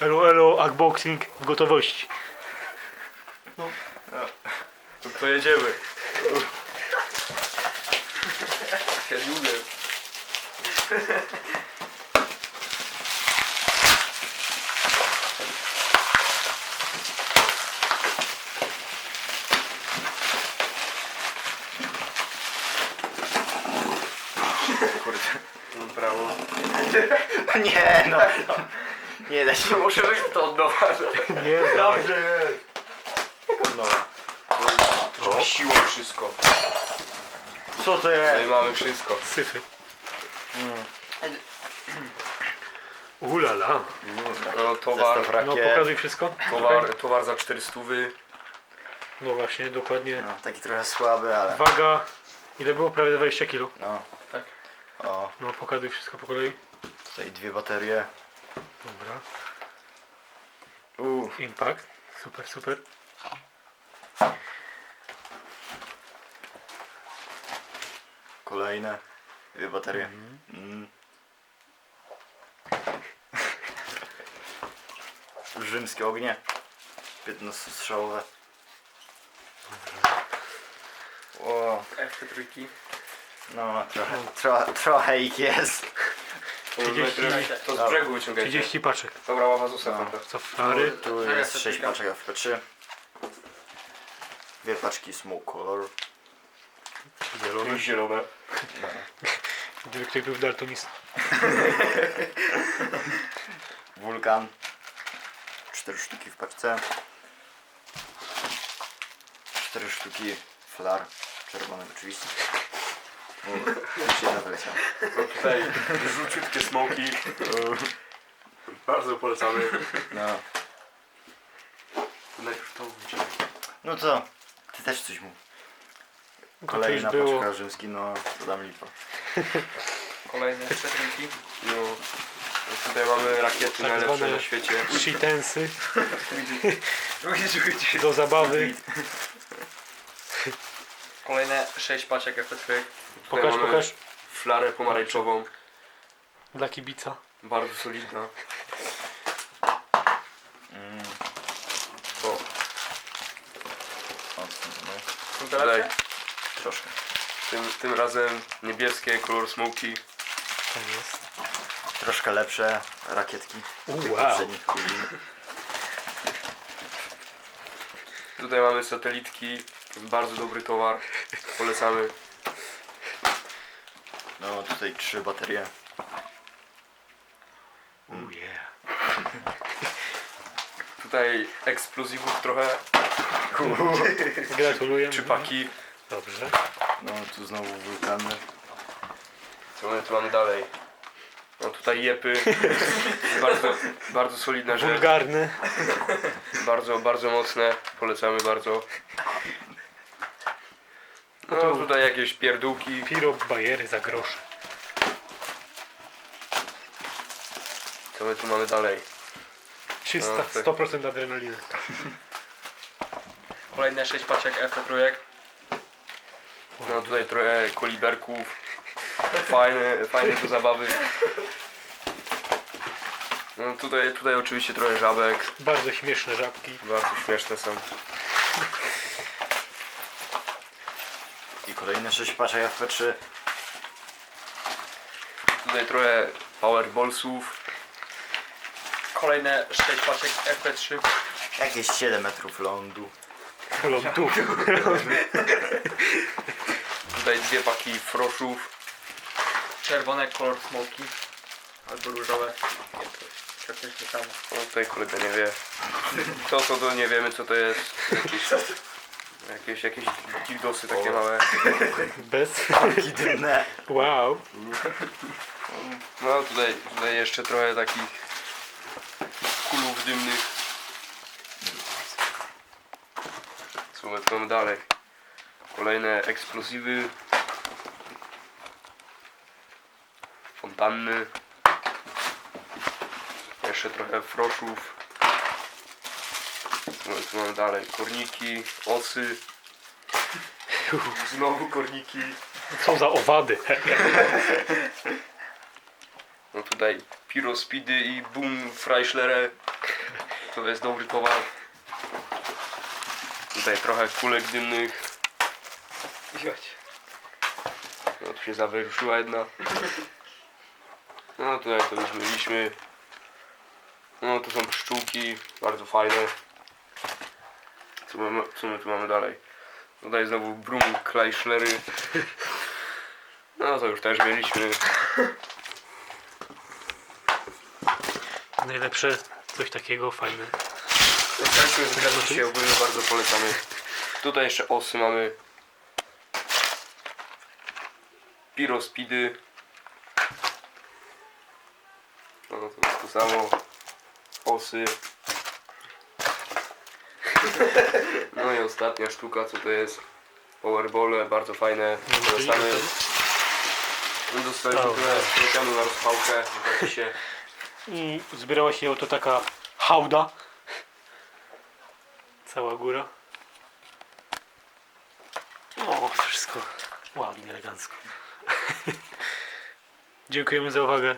Elo, elo, unboxing w gotowości. To, to jedziemy. Ja umiem. Kurde, mam prawo. Nie no. Nie da się. Muszę wyjść to od nowa. Nie, Dobrze jest. No. O. Siłą wszystko. Co to No i jest? mamy wszystko. syfy. Ulala. No, towar, No pokazuj wszystko. towar, towar za 400. No właśnie, dokładnie. No, taki trochę słaby, ale. Waga. Ile było? Prawie 20 kg. No. Tak. O, No pokazuj wszystko po kolei. tutaj dwie baterie. Dobra. Uuu. Impact. Super, super. Kolejne. Dwie baterie. Mm. Rzymskie ognie. 15 strzałowe. O, FT3. no trochę, trochę, trochę ich jest. To, 30. to z brzegu wyciągajcie. 30 paczek. Dobra, ława zostaw No. tam. Co flary? Tu jest 6 paczek FP3. Dwie paczki Smoke Color. Zielone. Zielone. Gdyby ktoś był daltonistą. Wulkan. 4 sztuki w paczce. 4 sztuki flar. Czerwony oczywiście. Jedna wyleciała. Tutaj żółciutkie smoki. Bardzo polecamy. No. Najpierw to wyciągnę. No co? Ty też coś mów. Kolejna było. paczka rzymski, no to dam lipa. Kolejne przetrinki. No. Tutaj mamy rakiety Tak najlepsze zwane- na świecie. Shitensy do zabawy. Kolejne 6 paczek FT3. Pokaż, pokaż. Flarę pomarańczową. Dla kibica. Bardzo solidna. Mm. No, tutaj troszkę. tym, tym razem niebieskie, kolor smoki. Tak jest. Troszkę lepsze rakietki. Tych wow. poprzednich. Tutaj mamy satelitki. Bardzo dobry towar. Polecamy. No tutaj trzy baterie. Oh yeah. Tutaj eksplozywów trochę. Gratuluję. Trzy paki. Dobrze. No tu znowu wulkany. Co my tu mamy dalej? No tutaj jepy. Bardzo, bardzo solidna rzecz. Wulgarny. Bardzo, bardzo mocne. Polecamy bardzo. No tutaj jakieś pierdółki. Piro bajery za grosze. Co my tu mamy dalej? 300, No, tak. 100% adrenaliny. Kolejne 6 paczek FT3. No tutaj trochę koliberków. Fajne, fajne do zabawy. No tutaj, tutaj oczywiście trochę żabek. Bardzo śmieszne żabki. Bardzo śmieszne są. I kolejne sześć paczek FP3. Tutaj trochę powerballsów. Kolejne 6 paczek FP3. Jakieś 7 metrów lądu. Lądu. Tutaj dwie paki froszów. Czerwone kolor smoki. Albo różowe. Nie, to jest nie samo. No tutaj kolega nie wie. To co to nie wiemy co to jest. Jakieś, jakieś, jakieś dildosy takie małe. Bez. I dymne. Wow. No tutaj, tutaj jeszcze trochę takich kulów dymnych. Tu mamy dalej? Kolejne eksplozywy. Fontanny. Jeszcze trochę froszów. My tu mamy dalej? Korniki, osy. Znowu korniki. Co za owady. No tutaj Pyro Speedy i Boom Freischlere. To jest dobry towar. Tutaj trochę kulek dymnych. No tu się zawieruszyła jedna. No tutaj to już mieliśmy. No tu są pszczółki, bardzo fajne. Co, mamy, co my tu mamy dalej? Tutaj znowu Brum Kleischlery. No to już też mieliśmy. Najlepsze coś takiego fajne. Gradu dzisiaj ogólnie bardzo polecamy. Tutaj jeszcze osy mamy. Pirospidy. No to jest to samo. Osy. No i ostatnia sztuka co to jest? Powerbole, bardzo fajne. Dostamy, dostaliśmy trochę specjalną na rozpałkę zapisie. I zbierała się oto taka hałda. Cała góra. O, wszystko ładnie, elegancko. Dziękujemy za uwagę.